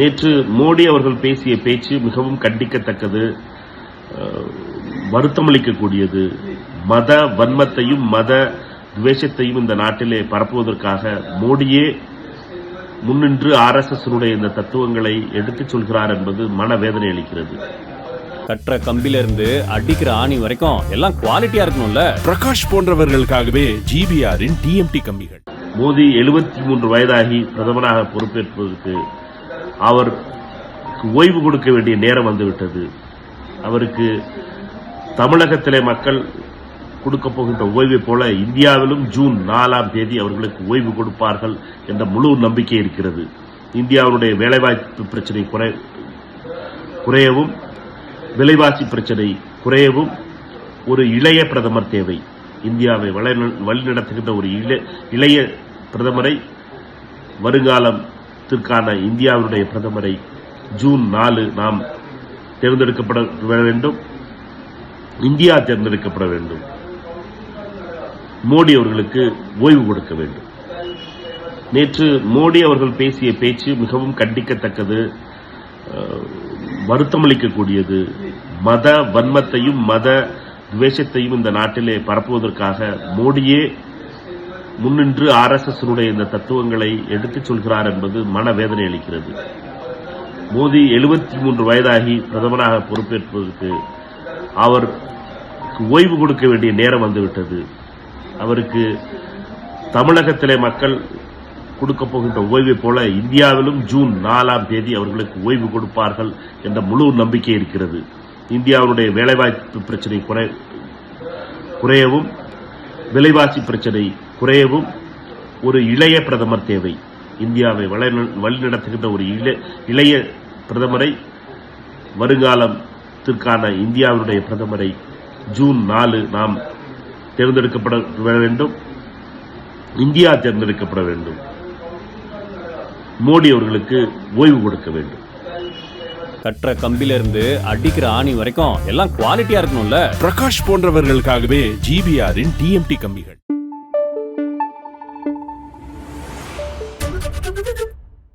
நேற்று மோடி அவர்கள் பேசிய பேச்சு மிகவும் கண்டிக்கத்தக்கது வருத்தமளிக்கக்கூடியது. மத வன்மத்தையும் மத துவேஷத்தையும் இந்த நாட்டிலே பரப்புவதற்காக மோடியே முன்னின்று ஆர்எஸ்எஸ்னுடைய இந்த தத்துவங்களை எடுத்துச் சொல்கிறார் என்பது மனவேதனை அளிக்கிறது. கட்டுற கம்பில இருந்து அடிக்கிற ஆணி வரைக்கும் எல்லாம் குவாலிட்டியா இருக்கணும்ல? பிரகாஷ் போன்றவர்களுக்காகவே ஜிபிஆரின் டிஎம்டி கம்பிகள். மோடி எழுபத்தி மூன்று வயதாகி பிரதமராக பொறுப்பேற்பதற்கு அவர் ஓய்வு கொடுக்க வேண்டிய நேரம் வந்துவிட்டது. அவருக்கு தமிழகத்திலே மக்கள் கொடுக்க போகின்ற ஓய்வை போல இந்தியாவிலும் ஜூன் நாலாம் தேதி அவர்களுக்கு ஓய்வு கொடுப்பார்கள் என்ற முழு நம்பிக்கை இருக்கிறது. இந்தியாவுடைய வேலைவாய்ப்பு பிரச்சனை குறை குறையவும் விலைவாசி பிரச்சனை குறையவும் ஒரு இளைய பிரதமர் தேவை. இந்தியாவை வழி- வழிநடத்துகின்ற ஒரு இளைய பிரதமரை வருங்காலம் தேசத்திற்கான இந்தியாவினுடைய பிரதமரை ஜூன் நாலு நாம் தேர்ந்தெடுக்கப்பட வேண்டும். இந்தியா தேர்ந்தெடுக்கப்பட வேண்டும். மோடி அவர்களுக்கு ஓய்வு கொடுக்க வேண்டும். நேற்று மோடி அவர்கள் பேசிய பேச்சு மிகவும் கண்டிக்கத்தக்கது. வருத்தமளிக்கக்கூடியது. மத வன்மத்தையும் மத துவேஷத்தையும் இந்த நாட்டிலே பரப்புவதற்காக மோடியே முன்னின்று ஆர்எஸ்எஸ்னுடைய இந்த தத்துவங்களை எடுத்துச் சொல்கிறார் என்பது மனவேதனை அளிக்கிறது. மோடி எழுபத்தி மூன்று வயதாகி பிரதமராக பொறுப்பேற்பதற்கு அவர் ஓய்வு கொடுக்க வேண்டிய நேரம் வந்துவிட்டது. அவருக்கு தமிழகத்திலே மக்கள் கொடுக்க போகின்ற ஓய்வை போல இந்தியாவிலும் ஜூன் நாலாம் தேதி அவர்களுக்கு ஓய்வு கொடுப்பார்கள் என்ற முழு நம்பிக்கை இருக்கிறது. இந்தியாவுடைய வேலைவாய்ப்பு பிரச்சனை குறை குறையவும் விலைவாசி பிரச்சனை குறையவும் ஒரு இளைய பிரதமர் தேவை. இந்தியாவை வழி- வழிநடத்துகின்ற ஒரு இள- இளைய பிரதமரை வருங்காலத்திற்கான இந்தியாவுடைய பிரதமரை ஜூன் நாலு நாம் தேர்ந்தெடுக்கப்பட வேண்டும். இந்தியா தேர்ந்தெடுக்கப்பட வேண்டும். மோடி அவர்களுக்கு ஓய்வு கொடுக்க வேண்டும். கட்டுற கம்பில இருந்து அடிக்கிற ஆணி வரைக்கும் எல்லாம் குவாலிட்டியா இருக்கணும்ல? பிரகாஷ் போன்றவர்களுக்காகவே ஜிபிஆரின் டிஎம்டி கம்பிகள்.